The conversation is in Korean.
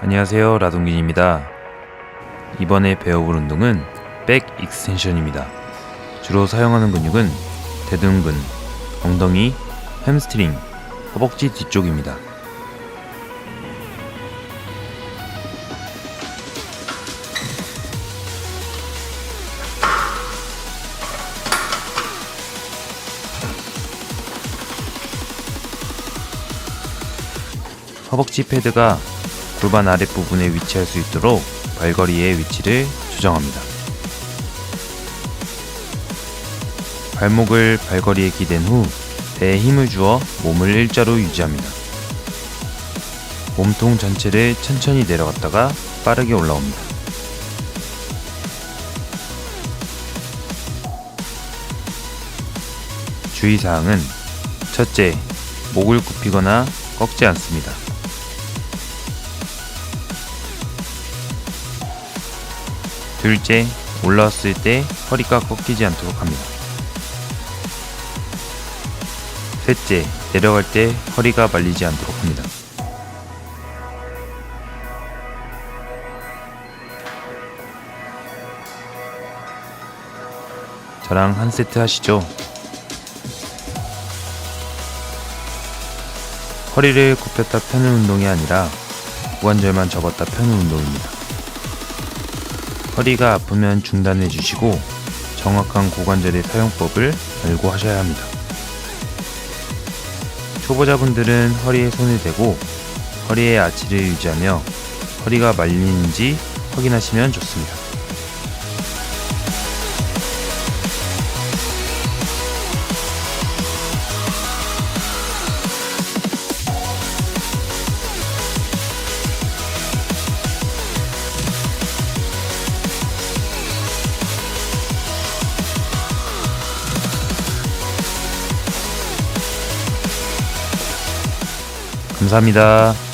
안녕하세요 라동균입니다. 이번에 배워볼 운동은 백 익스텐션입니다. 주로 사용하는 근육은 대둔근, 엉덩이, 햄스트링, 허벅지 뒤쪽입니다. 허벅지 패드가 골반 아랫부분에 위치할 수 있도록 발거리의 위치를 조정합니다. 발목을 발거리에 기댄 후 배에 힘을 주어 몸을 일자로 유지합니다. 몸통 전체를 천천히 내려갔다가 빠르게 올라옵니다. 주의사항은 첫째, 목을 굽히거나 꺾지 않습니다. 둘째, 올라왔을 때 허리가 꺾이지 않도록 합니다. 셋째, 내려갈 때 허리가 말리지 않도록 합니다. 저랑 한 세트 하시죠. 허리를 굽혔다 펴는 운동이 아니라 고관절만 접었다 펴는 운동입니다. 허리가 아프면 중단해 주시고 정확한 고관절의 사용법을 알고 하셔야 합니다. 초보자분들은 허리에 손을 대고 허리의 아치를 유지하며 허리가 말리는지 확인하시면 좋습니다. 감사합니다.